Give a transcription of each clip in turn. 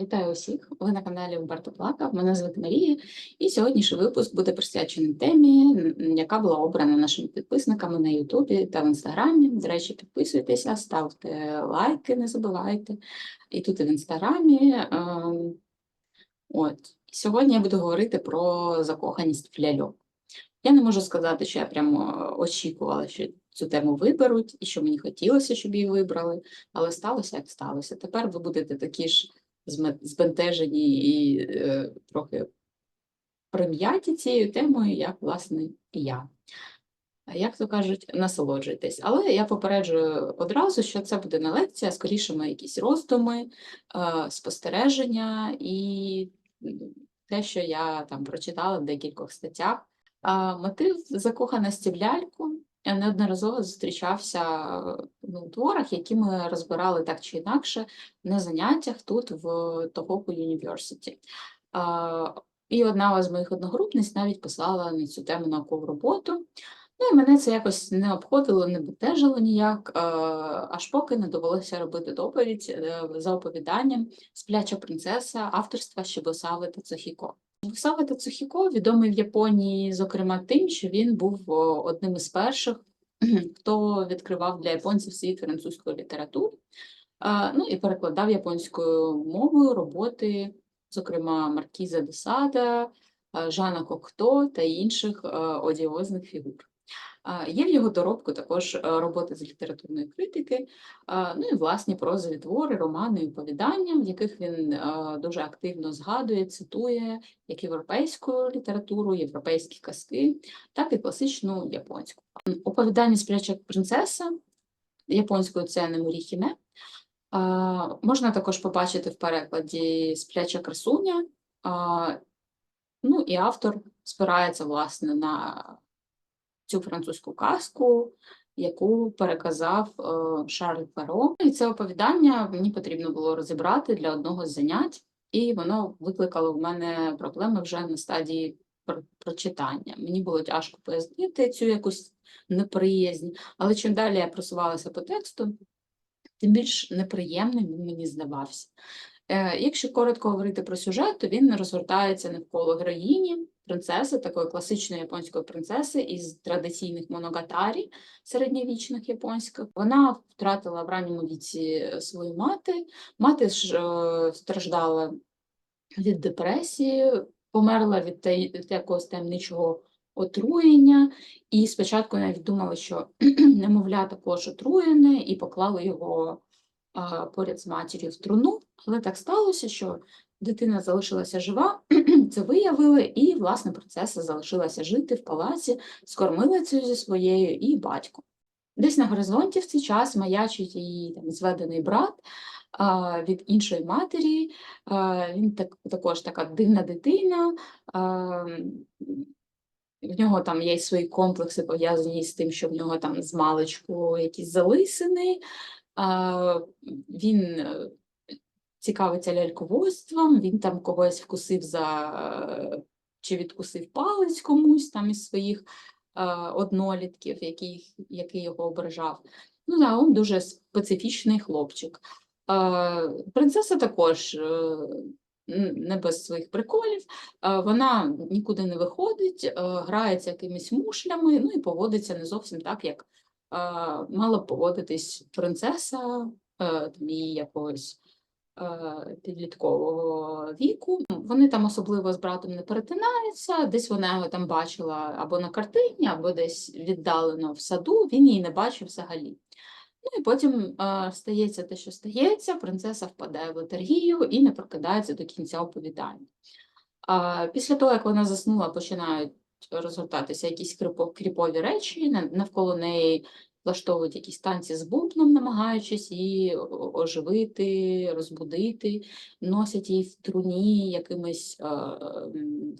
Вітаю усіх! Ви на каналі Умберто Плака. Мене звати Марія, і сьогоднішній випуск буде присвячений темі, яка була обрана нашими підписниками на Ютубі та в Інстаграмі. До речі, підписуйтеся, ставте лайки, не забувайте. І тут і в Інстаграмі. ем, От сьогодні я буду говорити про закоханість в ляльок. Я не можу сказати, що я прямо очікувала, що цю тему виберуть, і що мені хотілося, щоб її вибрали, але сталося, як сталося. Тепер ви будете такі ж збентежені і е, трохи прим'яті цією темою, як, власне, і я. Як то кажуть, насолоджуйтесь. Але я попереджую одразу, що це буде не лекція, скоріше ми якісь роздуми, е, спостереження і те, що я там прочитала в декількох статтях. А, Мотив закоханості в ляльку е, неодноразово зустрічався е, ну, у творах, які ми розбирали так чи інакше на заняттях тут в University. А, І одна з моїх одногрупниць навіть писала на цю тему наукову роботу. Ну і мене це якось не обходило, не бентежило ніяк, е, аж поки не довелося робити доповідь е, за оповіданням «Спляча принцеса» авторства Шибосави Тацухіко. Шибосава Тацухіко відомий в Японії, зокрема, тим, що він був одним із перших, хто відкривав для японців світ французької літератури, ну і перекладав японською мовою роботи, зокрема Маркіза Досада, Жана Кокто та інших одіозних фігур. Є в його доробку також е, роботи з літературної критики, ну і власні прозові твори, романи і оповідання, в яких він е, дуже активно згадує, цитує як європейську літературу, європейські казки, так і класичну японську. Оповідання «Спляча принцеса» японською це Немурі Хіме. Можна також побачити в перекладі «Спляча красуня». Ну і автор спирається власне на цю французьку казку, яку переказав е, Шарль Перо. І це оповідання мені потрібно було розібрати для одного з занять, і воно викликало в мене проблеми вже на стадії прочитання. Мені було тяжко пояснити цю якусь неприязнь, але чим далі я просувалася по тексту, тим більш неприємним він мені здавався. Е, Якщо коротко говорити про сюжет, то він розгортається навколо героїні, принцеси, такої класичної японської принцеси із традиційних моногатарі середньовічних японських. Вона втратила в ранньому віці е, свою мати. Мати ж е, страждала від депресії, померла від від якогось таємничого отруєння, і спочатку навіть думали, що немовля також отруєне, і поклали його поряд з матір'ю в труну, але так сталося, що дитина залишилася жива, це виявили, і, власне, принцеса залишилася жити в палаці з кормилицею зі своєю і батьком. Десь на горизонті в цей час маячить її там, зведений брат а, від іншої матері. А, він так, також така дивна дитина. А, в нього там є свої комплекси пов'язані з тим, що в нього там з маличку якісь залисини. А, він цікавиться ляльководством, він там когось вкусив за чи відкусив палець комусь там із своїх е, однолітків, який, який його ображав. Ну, він дуже специфічний хлопчик. Е, Принцеса також е, не без своїх приколів. Вона нікуди не виходить, грається якимись мушлями, ну і поводиться не зовсім так, як мала поводитись принцеса її якогось підліткового віку. Вони там особливо з братом не перетинаються, десь вона його там бачила або на картині, або десь віддалено в саду, він її не бачив взагалі. Ну і потім е, стається те, що стається, принцеса впадає в летаргію і не прокидається до кінця оповідання. А після того, як вона заснула, починають розгортатися якісь кріпові речі, навколо неї влаштовують якісь танці з бубном, намагаючись її оживити, розбудити, носять її в труні якимись е,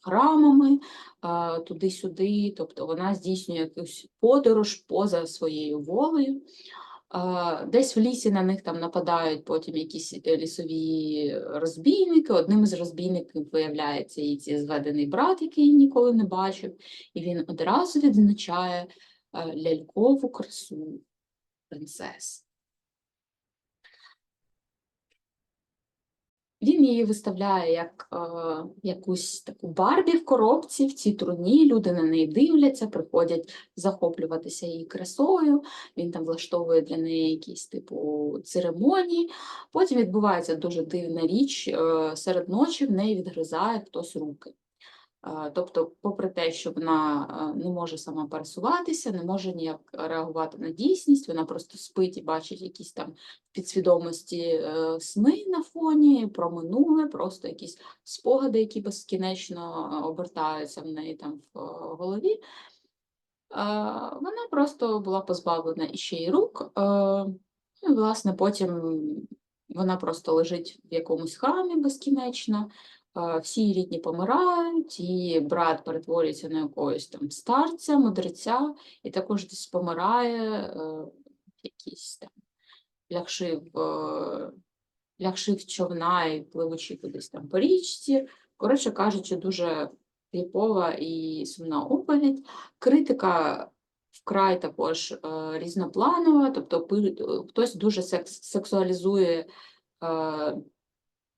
храмами е, туди-сюди, тобто вона здійснює якусь подорож поза своєю волею. Десь в лісі на них там нападають потім якісь е, лісові розбійники. Одним із розбійників виявляється цей зведений брат, який ніколи не бачив, і він одразу відзначає е, лялькову красу принцес. Він її виставляє як е, якусь таку Барбі в коробці, в цій труні. Люди на неї дивляться, приходять захоплюватися її красою. Він там влаштовує для неї якісь типу церемонії. Потім відбувається дуже дивна річ. е, Серед ночі в неї відгризає хтось руки. Тобто, попри те, що вона не може сама пересуватися, не може ніяк реагувати на дійсність, вона просто спить і бачить якісь там підсвідомості е, сни на фоні, про минуле, просто якісь спогади, які безкінечно обертаються в неї там в е, голові. Вона просто була позбавлена іще й рук. е, Ну, і, власне, потім вона просто лежить в якомусь храмі безкінечно. Всі рідні помирають, її брат перетворюється на якогось там старця, мудреця, і також десь помирає е, якийсь там лягши в, е, лягши човна і пливучи кудись там по річці. Коротше кажучи, дуже кліпова і сумна оповідь. Критика вкрай також е, різнопланова, тобто хтось дуже секс, сексуалізує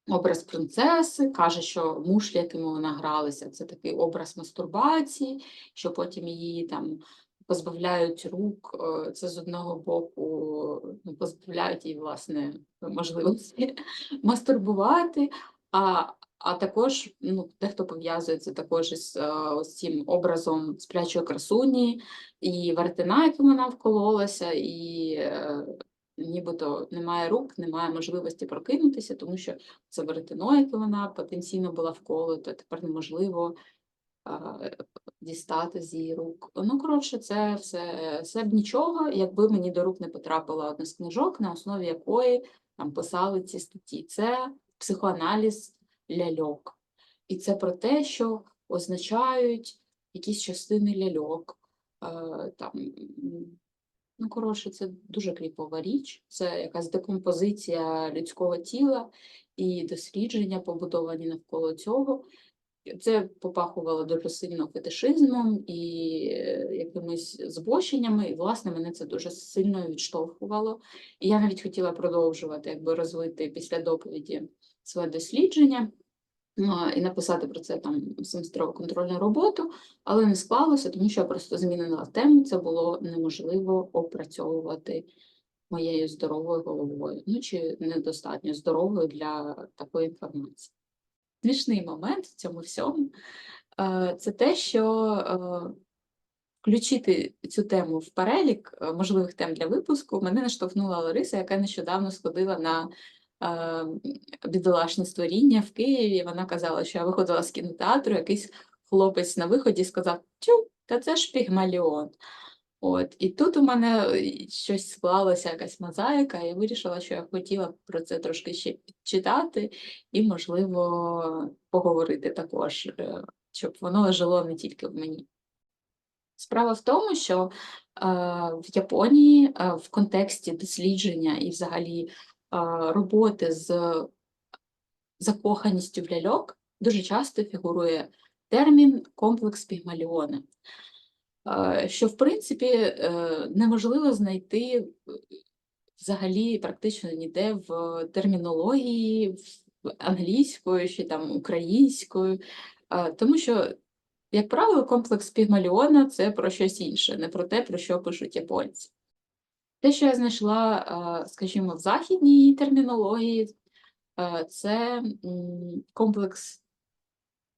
образ принцеси, каже, що мушлі, якими вона гралася, це такий образ мастурбації, що потім її там позбавляють рук. е, Це з одного боку ну, позбавляють її, власне, можливості мастурбувати. А, а також ну, дехто пов'язує це також із е, ось цим образом сплячої красуні і вертина, яким вона вкололася, і е, нібито немає рук, немає можливості прокинутися, тому що це веретено, яке вона потенційно була вколота, тепер неможливо дістати з її рук. Ну, коротше, це все, все б нічого, якби мені до рук не потрапила одна з книжок, на основі якої там писали ці статті. Це психоаналіз ляльок. І це про те, що означають якісь частини ляльок. Там, ну, коротше, це дуже кріпова річ, це якась декомпозиція людського тіла і дослідження, побудовані навколо цього. Це попахувало дуже сильно фетишизмом і е, якимись збоченнями, і, власне, мене це дуже сильно відштовхувало. І я навіть хотіла продовжувати, якби розвити після доповіді своє дослідження і написати про це там семестрову контрольну роботу, але не склалося, тому що я просто змінила тему, це було неможливо опрацьовувати моєю здоровою головою, ну чи недостатньо здоровою для такої інформації. Смішний момент в цьому всьому. Е, це те, що е, включити цю тему в перелік е, можливих тем для випуску мене наштовхнула Лариса, яка нещодавно сходила на бідолашне створіння в Києві. Вона казала, що я виходила з кінотеатру, якийсь хлопець на виході сказав: Тю, та це ж пігмаліон. От, і тут у мене е, щось склалося, якась мозаїка, і вирішила, що я хотіла про це трошки ще читати і, можливо, поговорити також, е, щоб воно жило не тільки в мені. Справа в тому, що е, в Японії е, в контексті дослідження і взагалі роботи з закоханістю в ляльок дуже часто фігурує термін комплекс Пігмаліона, е, що в принципі е, неможливо знайти е, взагалі практично ніде в термінології в англійською чи там українською, тому що як правило, комплекс Пігмаліона це про щось інше, не про те, про що пишуть японці. Те, що я знайшла, е, скажімо, в західній термінології, е, це комплекс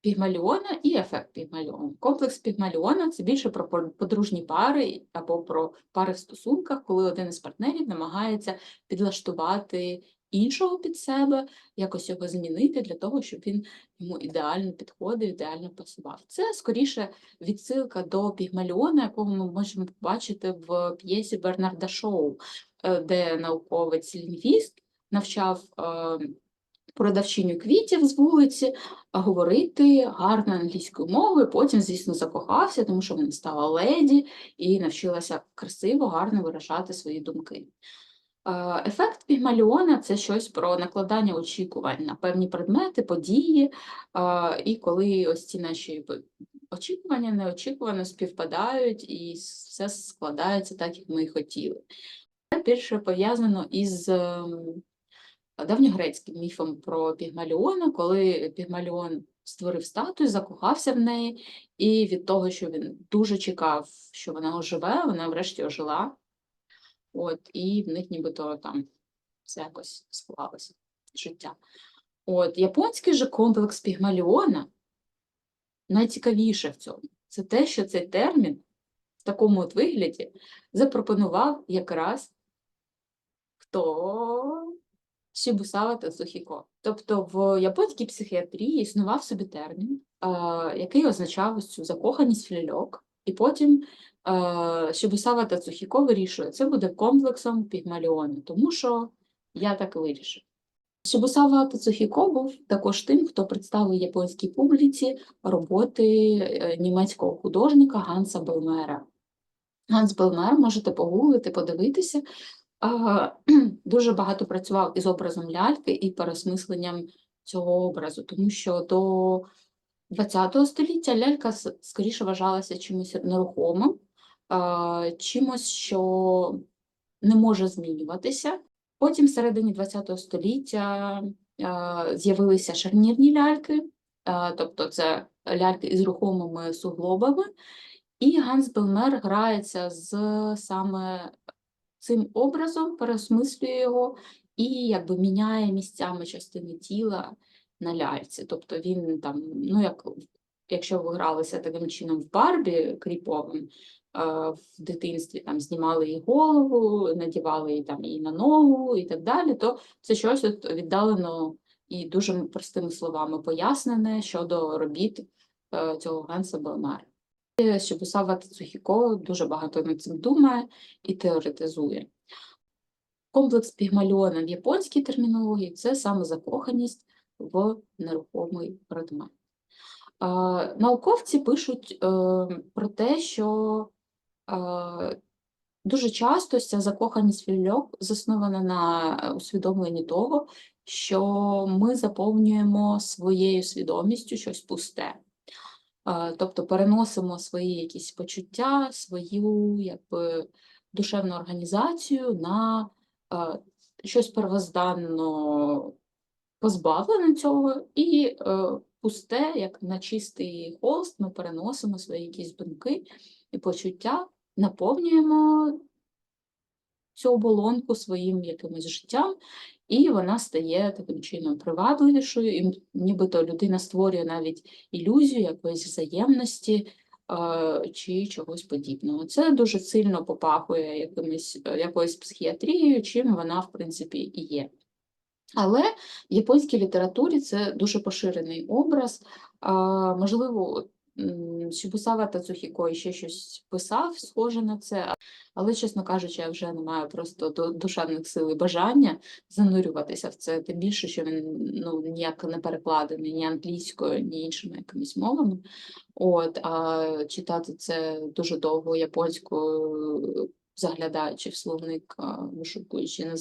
Пігмаліона і ефект Пігмаліона. Комплекс Пігмаліона це більше про подружні пари або про пари в стосунках, коли один із партнерів намагається підлаштувати іншого під себе, якось його змінити для того, щоб він йому ідеально підходив, ідеально пасував. Це скоріше відсилка до Пігмаліона, якого ми можемо побачити в п'єсі Бернарда Шоу, е, де науковець-лінгвіст навчав е, продавчиню квітів з вулиці говорити гарною англійською мовою. Потім, звісно, закохався, тому що вона стала леді і навчилася красиво, гарно виражати свої думки. Е, Ефект Пігмаліона це щось про накладання очікувань на певні предмети, події, е, і коли ось ці наші очікування неочікувано співпадають, і все складається так, як ми хотіли. Це більше пов'язано із ем, давньогрецьким міфом про Пігмаліона, коли Пігмаліон створив статую, закохався в неї, і від того, що він дуже чекав, що вона оживе, вона врешті ожила. От, і в них нібито там все якось склалося життя. От, японський же комплекс Пігмаліона найцікавіше в цьому. Це те, що цей термін в такому от вигляді запропонував якраз хто Шібусава та Сухіко. Тобто в японській психіатрії існував собі термін, який означав ось цю закоханість в ляльок, і потім е, Шібусава та Цухіко вирішує, це буде комплексом Пігмаліону, тому що я так вирішив. Шибусава Тацухіко був також тим, хто представив японській публіці роботи е, німецького художника Ганса Белмера. Ганс Белмер, можете погуглити, подивитися, дуже багато працював із образом ляльки і переосмисленням цього образу, тому що до ХХ століття лялька скоріше вважалася чимось нерухомим, чимось, що не може змінюватися. Потім, в середині ХХ століття, з'явилися шарнірні ляльки, тобто це ляльки із рухомими суглобами, і Ганс Белмер грається з саме цим образом, переосмислює його і якби міняє місцями частини тіла на ляльці. Тобто він там, ну як якщо ви гралися таким чином в Барбі кріповим, в дитинстві там знімали їй голову, надівали її там її на ногу і так далі, то це щось от віддалено і дуже простими словами пояснене щодо робіт е, цього Ганса Белмера. Шибусава Тацухіко дуже багато над цим думає і теоретизує. Комплекс Пігмаліона в японській термінології це саме закоханість в нерухомий предмет. Е, Науковці пишуть е, про те, що е, дуже часто ця закоханість в заснована на усвідомленні того, що ми заповнюємо своєю свідомістю щось пусте. Е, Тобто переносимо свої якісь почуття, свою якби, душевну організацію на е, щось первозданно позбавлене цього, і е, пусте, як на чистий холст, ми переносимо свої якісь думки і почуття, наповнюємо цю оболонку своїм якимось життям, і вона стає таким чином привабливішою, і нібито людина створює навіть ілюзію якоїсь взаємності е, чи чогось подібного. Це дуже сильно попахує якимось, е, якоюсь психіатрією, чим вона, в принципі, і є. Але в японській літературі це дуже поширений образ. Можливо, м, та Цухіко ще щось писав, схоже на це, але, чесно кажучи, я вже не маю просто душевних сил і бажання занурюватися в це, тим більше, що він ну, ніяк не перекладений ні англійською, ні іншими якимись мовами. От, а читати це дуже довго японською, заглядаючи в словник, вишукуючи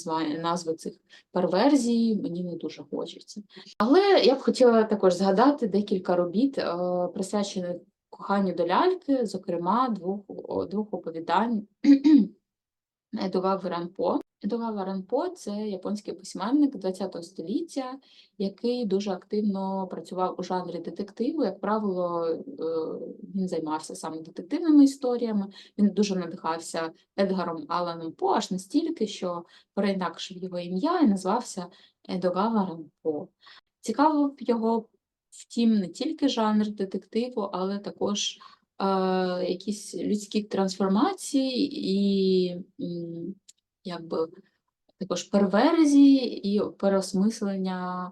назви цих перверзій, мені не дуже хочеться. Але я б хотіла також згадати декілька робіт, присвячених коханню до ляльки, зокрема двох, двох оповідань Едугава Ранпо. Едугава Ранпо – це японський письменник ХХ століття, який дуже активно працював у жанрі детективу. Як правило, е, він займався саме детективними історіями. Він дуже надихався Едгаром Аланом По, аж настільки, що переінакшив його ім'я і назвався Едогава Ранпо. Цікавив його, втім, не тільки жанр детективу, але також е, якісь людські трансформації і якби також перверзії і переосмислення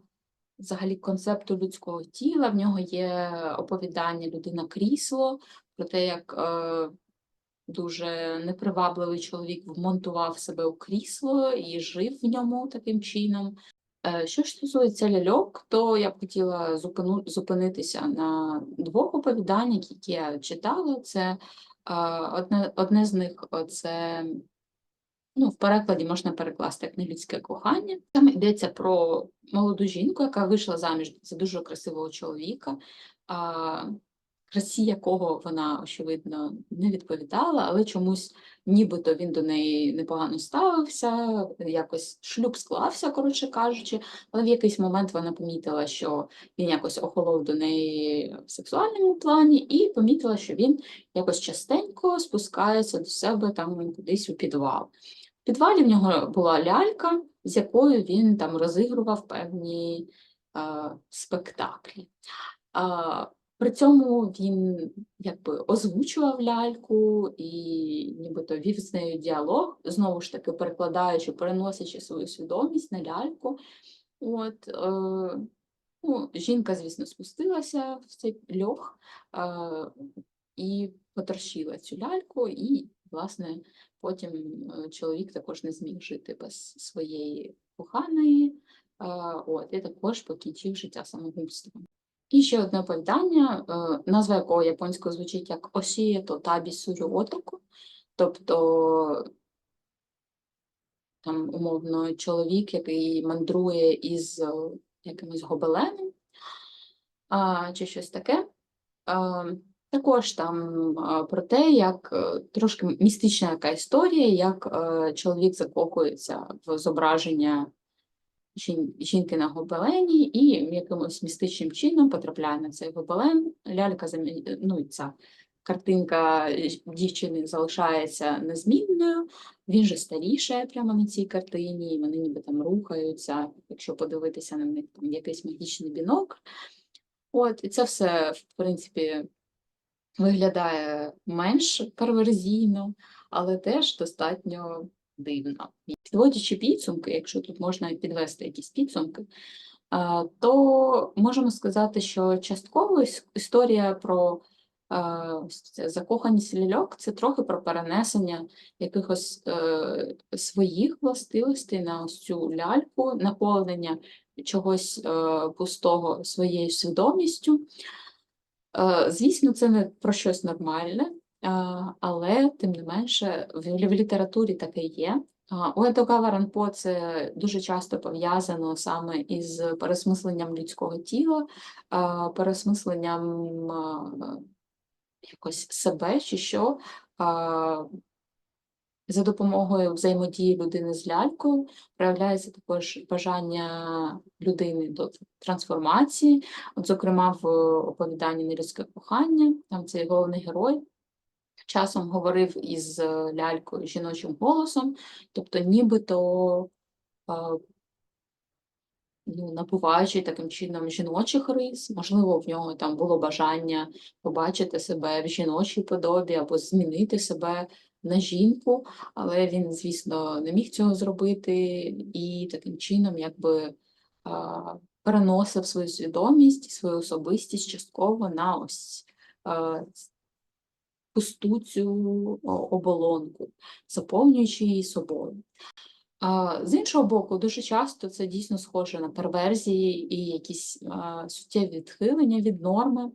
взагалі концепту людського тіла. В нього є оповідання Людина крісло про те, як е, дуже непривабливий чоловік вмонтував себе у крісло і жив в ньому таким чином. Е, Що ж стосується ляльок, то я б хотіла зупину, зупинитися на двох оповіданнях, які я читала. Це е, одне, одне з них це ну, в перекладі можна перекласти як нелюдське кохання. Там йдеться про молоду жінку, яка вийшла заміж за дуже красивого чоловіка. А, красі якого вона, очевидно, не відповідала, але чомусь нібито він до неї непогано ставився, якось шлюб склався, коротше кажучи, але в якийсь момент вона помітила, що він якось охолов до неї в сексуальному плані, і помітила, що він якось частенько спускається до себе там кудись у підвал. Підвалі в нього була лялька, з якою він там розігрував певні е, спектаклі. А, при цьому він якби озвучував ляльку і нібито вів з нею діалог, знову ж таки перекладаючи, переносячи свою свідомість на ляльку. От, е, ну, жінка, звісно, спустилася в цей льох е, і поторщила цю ляльку, і, власне, потім е, чоловік також не зміг жити без своєї коханої, е, от, і також покінчив життя самогубством. І ще одне оповідання, е, назва якого японською звучить як Осієто табі суріотоку, тобто там, умовно, чоловік, який мандрує із якимось гобеленом, чи щось таке. Також там про те, як е, трошки містична така історія, як е, чоловік закохується в зображення жінки на гобелені і якимось містичним чином потрапляє на цей гобелен. Лялька ну, ця картинка дівчини залишається незмінною. Він же старішає прямо на цій картині, і вони ніби там рухаються, якщо подивитися на них там якийсь магічний бінокль. От, і це все, в принципі, виглядає менш перверзійно, але теж достатньо дивно. Підводячи підсумки, якщо тут можна підвести якісь підсумки, то можемо сказати, що частково історія про це закоханість ляльок це трохи про перенесення якихось е, своїх властивостей на ось цю ляльку, наповнення чогось е, пустого своєю свідомістю. Е, Звісно, це не про щось нормальне, але тим не менше в, літературі таке є. А, У Едогава Ранпо це дуже часто пов'язано саме із пересмисленням людського тіла, пересмисленням якось себе чи що. За допомогою взаємодії людини з лялькою проявляється також бажання людини до трансформації. От, зокрема, в оповіданні Нелюдське кохання, там цей головний герой часом говорив із лялькою жіночим голосом, тобто нібито ну, набуваючи таким чином жіночих рис, можливо, в нього там було бажання побачити себе в жіночій подобі або змінити себе на жінку, але він, звісно, не міг цього зробити і таким чином якби переносив свою свідомість, свою особистість частково на ось пусту цю оболонку, заповнюючи її собою. З іншого боку, дуже часто це дійсно схоже на перверзії і якісь суттєві відхилення від норми,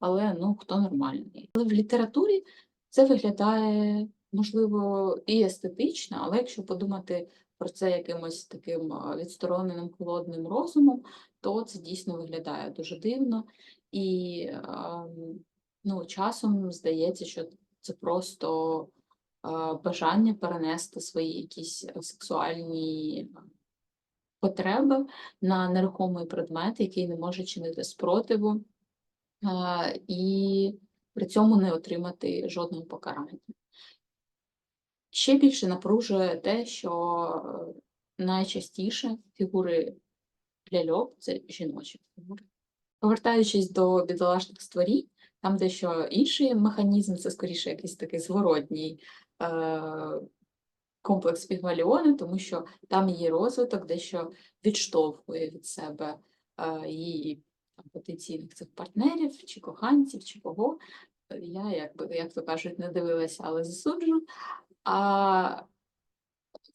але ну хто нормальний. Але в літературі це виглядає, можливо, і естетично, але якщо подумати про це якимось таким відстороненим холодним розумом, то це дійсно виглядає дуже дивно. І ну, часом здається, що це просто бажання перенести свої якісь сексуальні потреби на нерухомий предмет, який не може чинити спротиву, і при цьому не отримати жодного покарання. Ще більше напружує те, що е, найчастіше фігури ляльок це жіночі фігури. Повертаючись до бідолашних створінь, там дещо інший механізм, це скоріше якийсь такий зворотній е, комплекс Пігмаліони, тому що там її розвиток дещо відштовхує від себе е, її там, потенційних цих партнерів, чи коханців, чи кого. Я, як то кажуть, не дивилася, але засуджу. А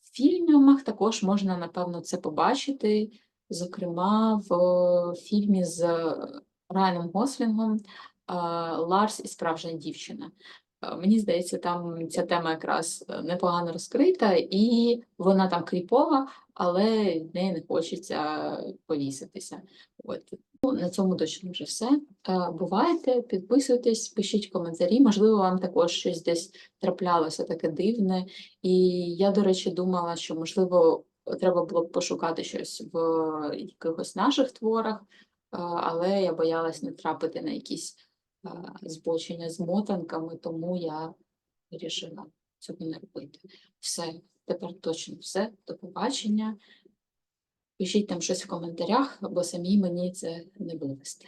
в фільмах також можна, напевно, це побачити. Зокрема, в фільмі з Райаном Гослінгом Ларс і справжня дівчина. Е, Мені здається, там ця тема якраз е, непогано розкрита, і вона там кріпова, але від неї не хочеться повіситися. От. Ну, на цьому точно вже все. Е, Бувайте, підписуйтесь, пишіть коментарі. Можливо, вам також щось десь траплялося таке дивне. І я, до речі, думала, що можливо треба було б пошукати щось в якихось наших творах, е, але я боялась не трапити на якісь е, збочення з мотанками, тому я вирішила цього не робити. Все, тепер точно все. До побачення. Пишіть там щось в коментарях, бо самі мені це не вивести.